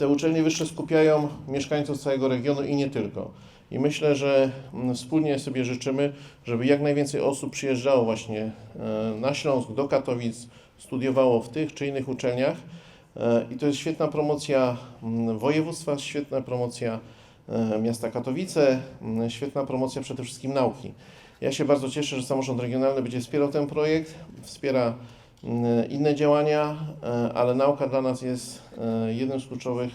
te uczelnie wyższe skupiają mieszkańców całego regionu i nie tylko. I myślę, że mm, wspólnie sobie życzymy, żeby jak najwięcej osób przyjeżdżało właśnie e, na Śląsk, do Katowic, studiowało w tych czy innych uczelniach. E, I to jest świetna promocja mm, województwa, świetna promocja e, miasta Katowice, mm, świetna promocja przede wszystkim nauki. Ja się bardzo cieszę, że samorząd regionalny będzie wspierał ten projekt, wspiera inne działania, e, ale nauka dla nas jest e, jednym z kluczowych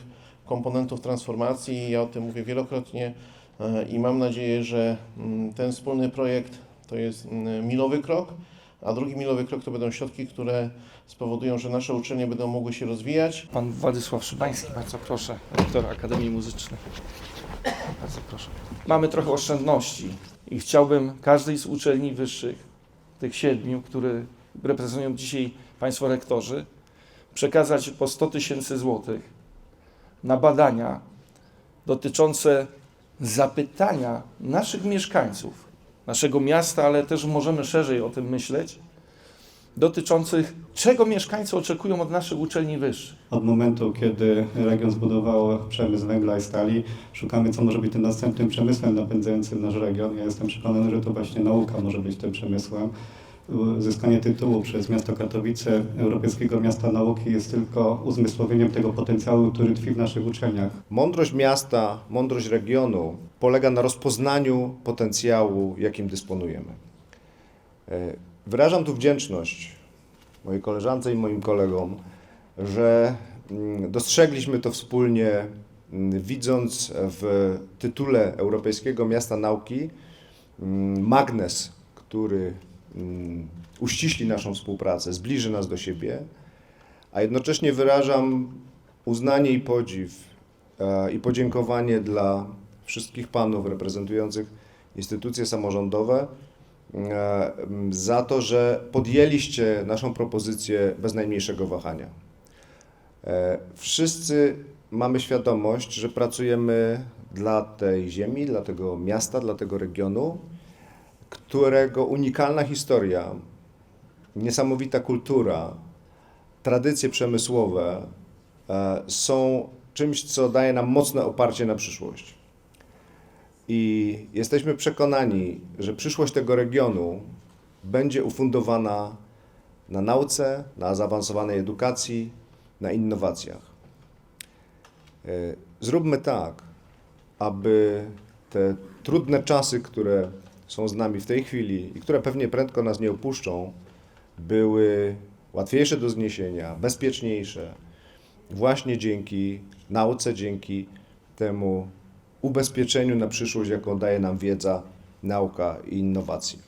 komponentów transformacji. Ja o tym mówię wielokrotnie e, i mam nadzieję, że mm, ten wspólny projekt to jest mm, milowy krok, a drugi milowy krok to będą środki, które spowodują, że nasze uczelnie będą mogły się rozwijać. Pan Władysław Szybański, bardzo proszę, rektor Akademii Muzycznej. Bardzo proszę. Mamy trochę oszczędności i chciałbym każdej z uczelni wyższych, tych siedmiu, które reprezentują dzisiaj Państwo rektorzy, przekazać po 100 tysięcy złotych na badania dotyczące zapytania naszych mieszkańców, naszego miasta, ale też możemy szerzej o tym myśleć, dotyczących czego mieszkańcy oczekują od naszych uczelni wyższych. Od momentu, kiedy region zbudował przemysł węgla i stali, szukamy, co może być tym następnym przemysłem napędzającym nasz region. Ja jestem przekonany, że to właśnie nauka może być tym przemysłem. Zyskanie tytułu przez miasto Katowice Europejskiego Miasta Nauki jest tylko uzmysłowieniem tego potencjału, który tkwi w naszych uczelniach. Mądrość miasta, mądrość regionu polega na rozpoznaniu potencjału, jakim dysponujemy. E, Wyrażam tu wdzięczność mojej koleżance i moim kolegom, że mm, dostrzegliśmy to wspólnie, mm, widząc w tytule Europejskiego Miasta Nauki mm, magnes, który uściśli naszą współpracę, zbliży nas do siebie, a jednocześnie wyrażam uznanie i podziw e, i podziękowanie dla wszystkich panów reprezentujących instytucje samorządowe e, za to, że podjęliście naszą propozycję bez najmniejszego wahania. E, Wszyscy mamy świadomość, że pracujemy dla tej ziemi, dla tego miasta, dla tego regionu, którego unikalna historia, niesamowita kultura, tradycje przemysłowe e, są czymś, co daje nam mocne oparcie na przyszłość. I jesteśmy przekonani, że przyszłość tego regionu będzie ufundowana na nauce, na zaawansowanej edukacji, na innowacjach. E, Zróbmy tak, aby te trudne czasy, które są z nami w tej chwili i które pewnie prędko nas nie opuszczą, były łatwiejsze do zniesienia, bezpieczniejsze, właśnie dzięki nauce, dzięki temu ubezpieczeniu na przyszłość, jaką daje nam wiedza, nauka i innowacje.